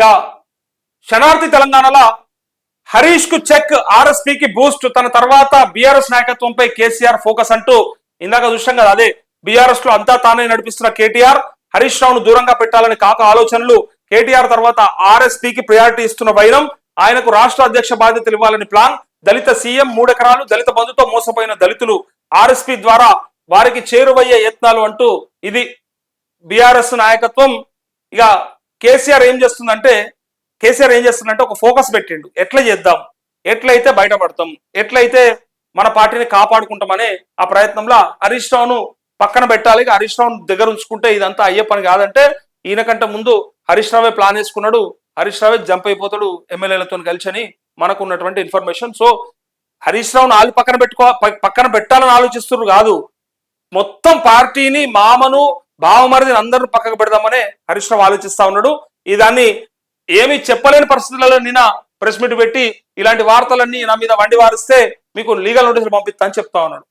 ఇక శనార్థి తెలంగాణలో హరీష్కు చెక్ ఆర్ఎస్పీ కి బూస్ట్ తన తర్వాత బీఆర్ఎస్ నాయకత్వంపై కేసీఆర్ ఫోకస్ అంటూ ఇందాక చూసాం కదా అదే బీఆర్ఎస్లో అంతా తానే నడిపిస్తున్న కేటీఆర్ హరీష్ రావును దూరంగా పెట్టాలని కాక ఆలోచనలు కేటీఆర్ తర్వాత ఆర్ఎస్పీ కి ప్రయారిటీ ఇస్తున్న వైరం ఆయనకు రాష్ట్ర అధ్యక్ష బాధ్యతలు ఇవ్వాలని ప్లాన్ దళిత సీఎం మూడెకరాలు దళిత బంధుతో మోసపోయిన దళితులు ఆర్ఎస్పీ ద్వారా వారికి చేరువయ్యే యత్నాలు అంటూ ఇది బీఆర్ఎస్ నాయకత్వం. ఇక కేసీఆర్ ఏం చేస్తుందంటే కేసీఆర్ ఏం చేస్తుందంటే ఒక ఫోకస్ పెట్టిండు. ఎట్లా చేద్దాం? ఎట్లయితే బయటపడతాం? ఎట్లయితే మన పార్టీని కాపాడుకుంటామనే ఆ ప్రయత్నంలో హరీష్ రావును పక్కన పెట్టాలి. హరీష్ రావును దగ్గర ఉంచుకుంటే ఇదంతా అయ్యే పని కాదంటే ఈయనకంటే ముందు హరీష్ రావే ప్లాన్ వేసుకున్నాడు. హరీష్ రావే జంప్ అయిపోతాడు ఎమ్మెల్యేలతో కలిసి అని మనకు ఉన్నటువంటి ఇన్ఫర్మేషన్. సో హరీష్ రావును వాళ్ళు పక్కన పెట్టుకో పక్కన పెట్టాలని ఆలోచిస్తున్నారు కాదు. మొత్తం పార్టీని మామను బావమరిదిని అందరూ పక్కకు పెడదామనే హరీష్ రావు ఆలోచిస్తా ఉన్నాడు. ఈ దాన్ని ఏమీ చెప్పలేని పరిస్థితులలో నిన్న ప్రెస్ మీట్ పెట్టి ఇలాంటి వార్తలన్నీ నా మీద వండి వారిస్తే మీకు లీగల్ నోటీసులు పంపిస్తా అని చెప్తా ఉన్నాడు.